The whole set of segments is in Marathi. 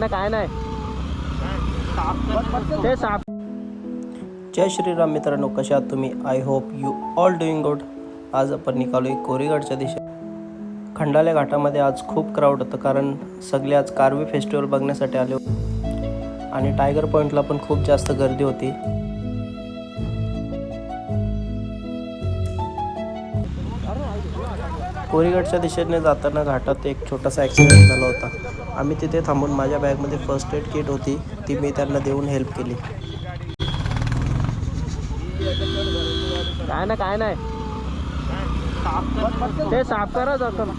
ना काय नाही. ते साप जय श्रीराम मित्रांनो कशा आहात तुम्ही? I hope you all doing good आज आपण निघालो आहे कोरीगडच्या दिशे खंडाल्या घाटामध्ये आज खूप क्राऊड होतं कारण सगळे आज कार्वी फेस्टिवल बघण्यासाठी आले होते. आणि टायगर पॉईंटला पण खूप जास्त गर्दी होती. कोरीगडच्या दिशेने जाताना घाटात एक छोटासा ॲक्सिडेंट झाला होता. आम्ही तिथे थांबून माझ्या बॅगमध्ये फर्स्ट एड किट होती. ती मी त्यांना देऊन हेल्प केली. काय ना काय नाही. ते साफ करा जातं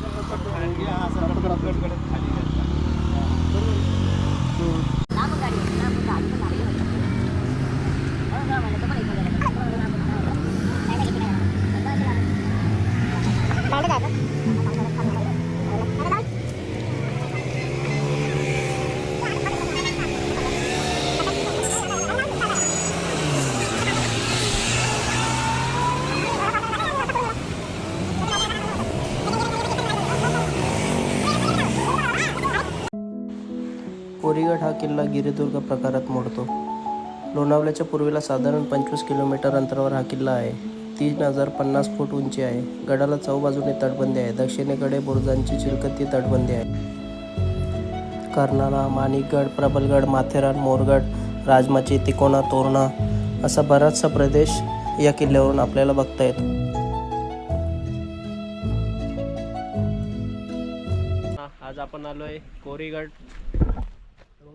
कोरीगड हा किल्ला गिरिदुर्ग प्रकारात मोडतो. लोणावल्याच्या पूर्वेला साधारण पंचवीस किलोमीटर अंतरावर हा किल्ला आहे. तीन हजार पन्नास फूट उंची आहे. गडाला चौबाजूने तटबंदी आहे. दक्षिणेकडे बुरुजांची चिलकती तटबंदी आहे. कर्नाळा माणिकगड प्रबलगड माथेरान मोरगड राजमाची तिकोणा तोरणा असा बराचसा प्रदेश या किल्ल्यावरून आपल्याला बघता येतो. आज आपण आलो आहे कोरीगड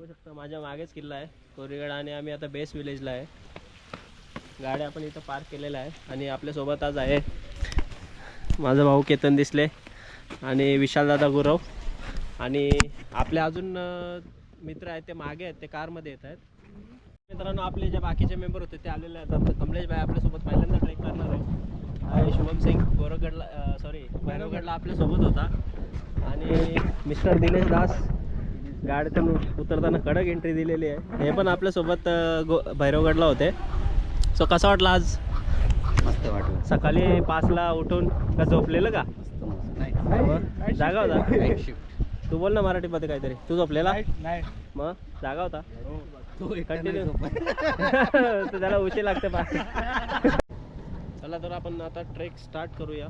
बघू शकता माझ्या मागेच किल्ला आहे. कोरीगड आणि आम्ही आता बेस विलेजला आहे. गाड्या आपण इथं पार्क केलेल्या आहे आणि आपल्यासोबत आज आहे माझा भाऊ केतन दिसले आणि विशालदादा गुरव. आणि आपले अजून मित्र आहेत ते मागे आहेत ते कारमध्ये येत आहेत. मित्रांनो आपले जे बाकीचे मेंबर होते ते आलेले आहेत. आता कमलेश भाई आपल्यासोबत पहिल्यांदा ट्रेक करणार आहे. शुभम सिंग गोरगडला सॉरी भैरवगडला आपल्यासोबत होता. आणि मिस्टर दिनेश दास गाडीतून उतरताना कडक एंट्री दिलेली आहे. हे पण आपल्यासोबत गो भैरवगडला होते. सो कसं वाटलं आज? मस्त वाटलं. सकाळी पाचला उठून का झोपलेलं का? मग जागा होता? तू बोल ना मराठीमध्ये काहीतरी. तू झोपलेला? मग? जागा होता? कंटिन्यू तर त्याला उशीर लागते पा चला तर आपण आता ट्रेक स्टार्ट करूया.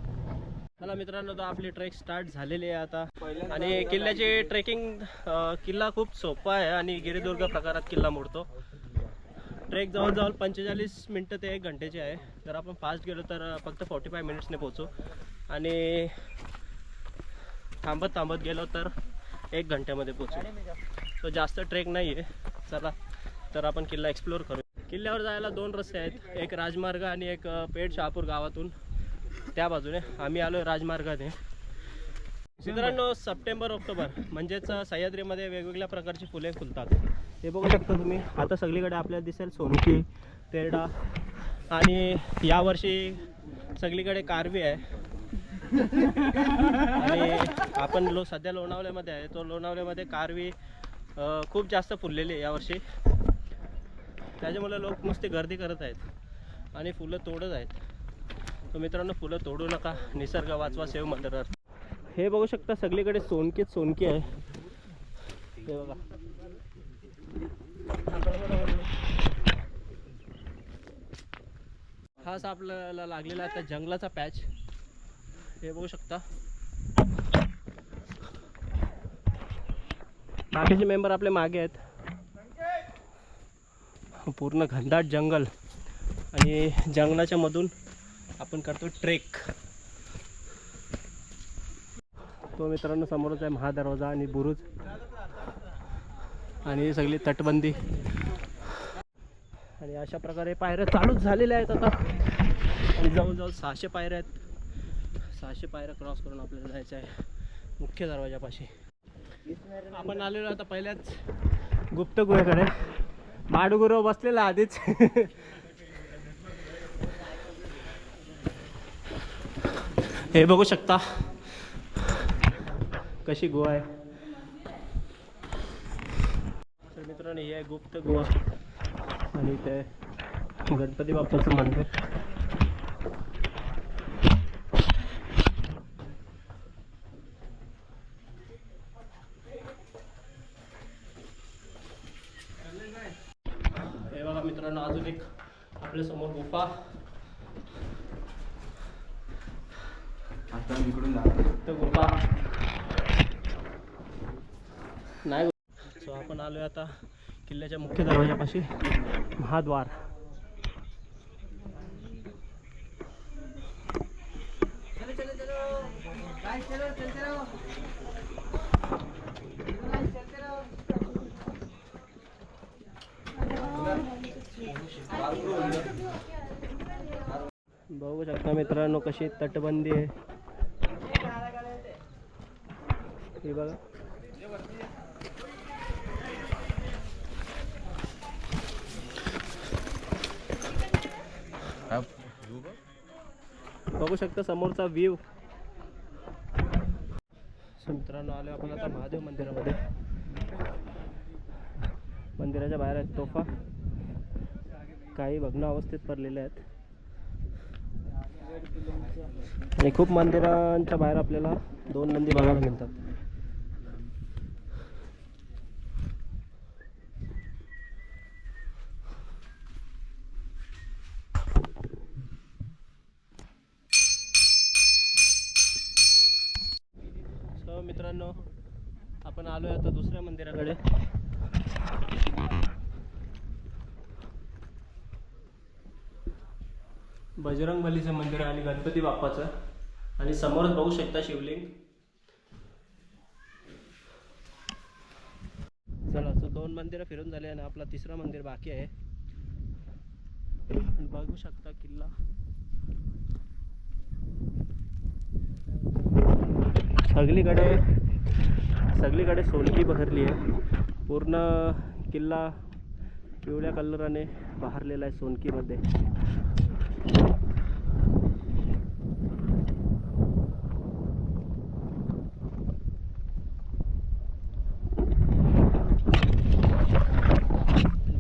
चला मित्रांनो तर आपली ट्रेक स्टार्ट झालेली आहे आता. आणि किल्ल्याची ट्रेकिंग किल्ला खूप सोपा आहे आणि गिरिदुर्ग प्रकारात किल्ला मोडतो. ट्रेक जवळजवळ पंचेचाळीस मिनटं ते एक घंटेची आहे. जर आपण फास्ट गेलो तर फक्त फोर्टी फाय मिनिट्सने पोहोचू. आणि थांबत थांबत गेलो तर एक घंट्यामध्ये पोहोचू. सो जास्त ट्रेक नाही आहे चला तर आपण किल्ला एक्सप्लोअर करू. किल्ल्यावर जायला दोन रस्ते आहेत. एक राजमार्ग आणि एक पेठ शहापूर गावातून. त्या बाजूने आम्ही आलो राजमार्गाने मित्रांनो सप्टेंबर ऑक्टोबर म्हणजेच सह्याद्रीमध्ये वेगवेगळ्या प्रकारची फुले फुलतात. हे बघू शकता तुम्ही आता सगळीकडे आपल्याला दिसेल सोनकी तेरडा आणि यावर्षी सगळीकडे कारवी आहे. आणि आपण लो सध्या लोणावल्यामध्ये आहे तो लोणावल्यामध्ये कारवी खूप जास्त फुललेली आहे यावर्षी त्याच्यामुळे लोक नुसती गर्दी करत आहेत आणि फुलं तोडत आहेत. तर मित्रांनो फुलं तोडू नका. निसर्ग वाचवा सेव मदर हे बघू शकता सगळीकडे सोनकीच सोनकी आहे. हे बघा. हाच आपल्याला लागलेला आता जंगलाचा पॅच. हे बघू शकता. बाकीचे मेंबर आपले मागे आहेत. पूर्ण घनदाट जंगल. आणि जंगलाच्या मधून आपण करतो ट्रेक. तो मित्रांनो समोरच आहे महादरवाजा आणि बुरुज. आणि सगळी तटबंदी. आणि अशा प्रकारे पायऱ्या चालूच झालेल्या आहेत आता. आणि जवळजवळ सहाशे पायऱ्या आहेत. सहाशे पायऱ्या क्रॉस करून आपल्याला जायचं आहे. मुख्य दरवाजापाशी. आपण आलेलो आता पहिल्याच गुप्त गुहेकडे माडुगुरव बसलेला आधीच. हे बघू शकता. कशी गोवा आहे. तर मित्रांनो हे आहे गुप्त गोवा. आणि ते गणपती बाप्पाचं मंदिर. हे बघा मित्रांनो अजून एक आपल्यासमोर गुफा. मी इकडून जाणार नाही सो आपण आलोय आता किल्ल्याच्या मुख्य दरवाजापाशी. महाद्वार. बघू शकता मित्रांनो कशी तटबंदी आहे. हे बघा. बघू शकता समोरचा व्ह्यू मित्रांनो आलो आपण आता महादेव मंदिरामध्ये. मंदिराच्या बाहेर आहेत तोफा. काही भग्न अवस्थेत पडलेल्या आहेत. आणि खूप मंदिरांच्या बाहेर आपल्याला दोन नंदी बघायला मिळतात सो मित्रांनो आपण आलोय आता दुसऱ्या मंदिराकडे. बजरंग बलीचं मंदिर आहे आणि गणपती बाप्पाचं. आणि समोरच बघू शकता शिवलिंग. चला सो दोन मंदिरं फिरून झाले आणि आपला तिसरा मंदिर बाकी आहे. बघू शकता किल्ला. सगळीकडे सगळीकडे सोलकी बहरली आहे. पूर्ण किल्ला पिवळ्या कलराने बहरलेला आहे सोनकीमध्ये.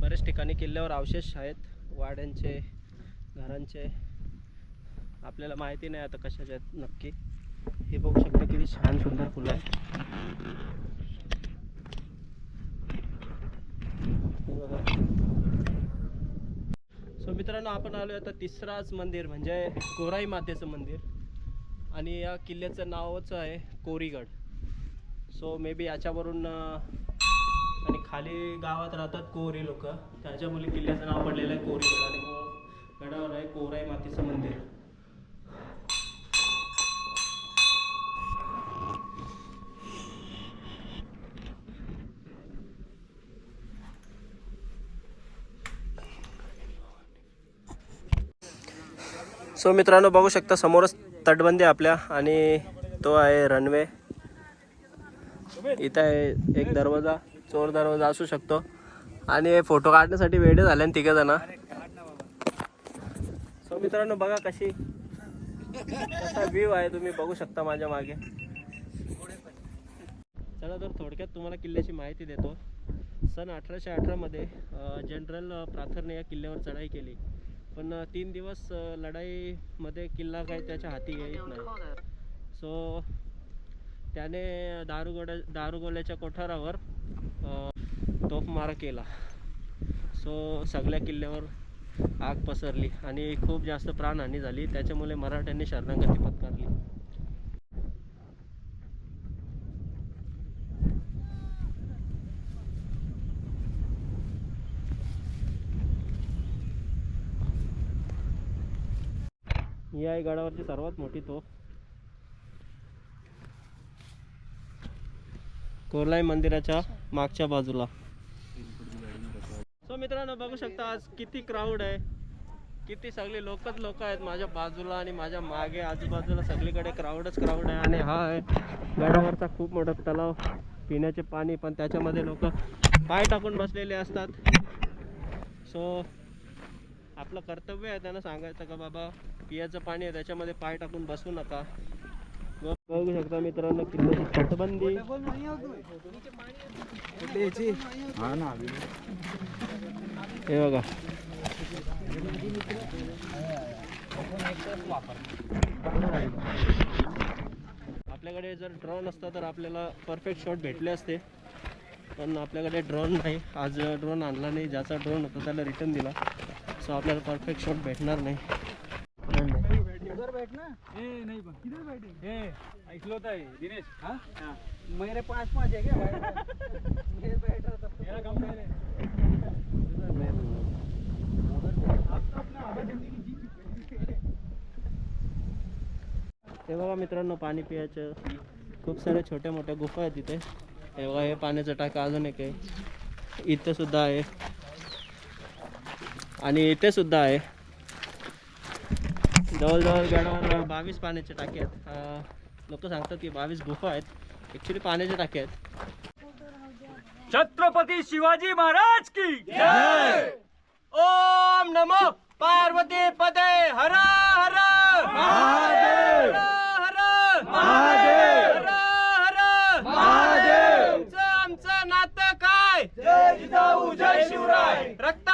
बरेच ठिकाणी किल्ल्यावर अवशेष आहेत. वाड्यांचे घरांचे. आपल्याला माहिती नाही आता कशाचे आहेत नक्की. हे बघू शकता किती छान सुंदर फुलं आहे सो मित्रांनो आपण आलो आता तिसराच मंदिर म्हणजे कोराई मातेचं मंदिर. आणि या किल्ल्याचं नावच आहे कोरीगड. सो मे बी याच्यावरून आणि खाली गावात राहतात कोरी लोक. त्याच्यामुळे किल्ल्याचं नाव पडलेलं आहे कोरीगड. आणि गडावर आहे कोराई मातेचं मंदिर. सो मित्रांनो बघू शकता समोरच तटबंदी आहे आपल्या आणि तो आहे रनवे इथं आहे एक दरवाजा चोर दरवाजा असू शकतो. आणि फोटो काढण्यासाठी वेळ झाले तिघ जण. सो मित्रांनो बघा कशी कसा व्ह्यू आहे तुम्ही बघू शकता माझ्या मागे. चला तर थोडक्यात तुम्हाला किल्ल्याची माहिती देतो. सन अठराशे अठरामध्ये जनरल प्राथरने या किल्ल्यावर चढाई केली. पण तीन दिवस लढाईमध्ये किल्ला काही त्याच्या हाती येत नाही. सो त्याने दारुगोड्या दारुगोल्याच्या कोठारावर अ, केला. सो सगळ्या किल्ल्यावर आग पसरली आणि खूप जास्त प्राणहानी झाली. त्याच्यामुळे मराठ्यांनी शरणागती पत्करली. ही आहे गडावरची सर्वात मोठी तोफ. कोरलाई मंदिराच्या मागच्या बाजूला. सो मित्रांनो बघू शकता आज किती क्राऊड आहे. किती सगळे लोकच लोक आहेत माझ्या बाजूला आणि माझ्या मागे आजूबाजूला सगळीकडे क्राऊडच क्राऊड आहे आणि हा आहे गडावरचा खूप मोठा तलाव. पिण्याचे पाणी पण त्याच्यामध्ये लोक पाय टाकून बसलेले असतात. सो आपलं कर्तव्य आहे त्यांना सांगायचं का बाबा पियाचं पाणी आहे त्याच्यामध्ये पाय टाकून बसू नका. बघू शकता मित्रांनो किती तटबंदी. हा ना हे बघा. आपल्याकडे जर ड्रोन असता तर आपल्याला परफेक्ट शॉट भेटले असते. पण आपल्याकडे ड्रोन नाही. आज ड्रोन आणला नाही. ज्याचा ड्रोन होता त्याला रिटर्न दिला. सो आपल्याला परफेक्ट शॉट भेटणार नाही. मेरे मेरे पाच पाच था हे बघा मित्रांनो पाणी पियाचं खूप साऱ्या छोट्या मोठ्या गुफा आहेत तिथे हे बघा हे पाण्याचं टाका अजून एक आहे. इथं सुद्धा आहे. आणि इथे सुद्धा आहे. जवळजवळ गडावर बावीस पाण्याचे टाके आहेत. लोक सांगतात की बावीस गुफा आहेत. ॲक्च्युली पाण्याचे टाके आहेत. छत्रपति शिवाजी महाराज की ओम नमो पार्वती पदे हर हर महादेव! हर महादेव! हर हर आमचं नातं काय? जय जिजाऊ जय शिवराय! रक्ता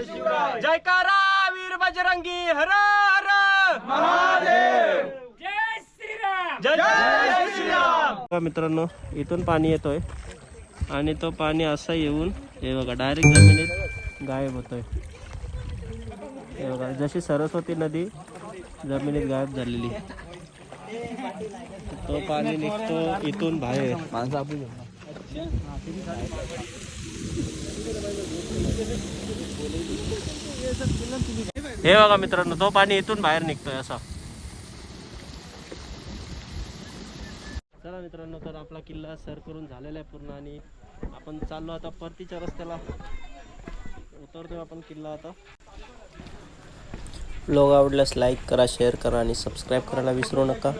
जयकारा वीर बजरंगी हर हर। महादेव. जय श्री राम जय जय श्रीराम. मित्रांनो इथून पाणी येतोय. आणि तो पाणी असं येऊन हे बघा डायरेक्ट जमिनीत गायब होतोय. हे बघा जशी सरस्वती नदी जमिनीत गायब झालेली. तो पाणी निघतो इथून बाहेर. हे बघा मित्रांनो तो पाणी इथून बाहेर निघतोय असा. चला मित्रांनो तर आपला किल्ला सर करून झालेला आहे पूर्ण आणि आपण चाललो आता परतीच्या रस्त्याला. उतरतोय आपण किल्ला आता. ब्लॉग आवडल्यास लाईक करा शेअर करा आणि सबस्क्राईब करायला विसरू नका.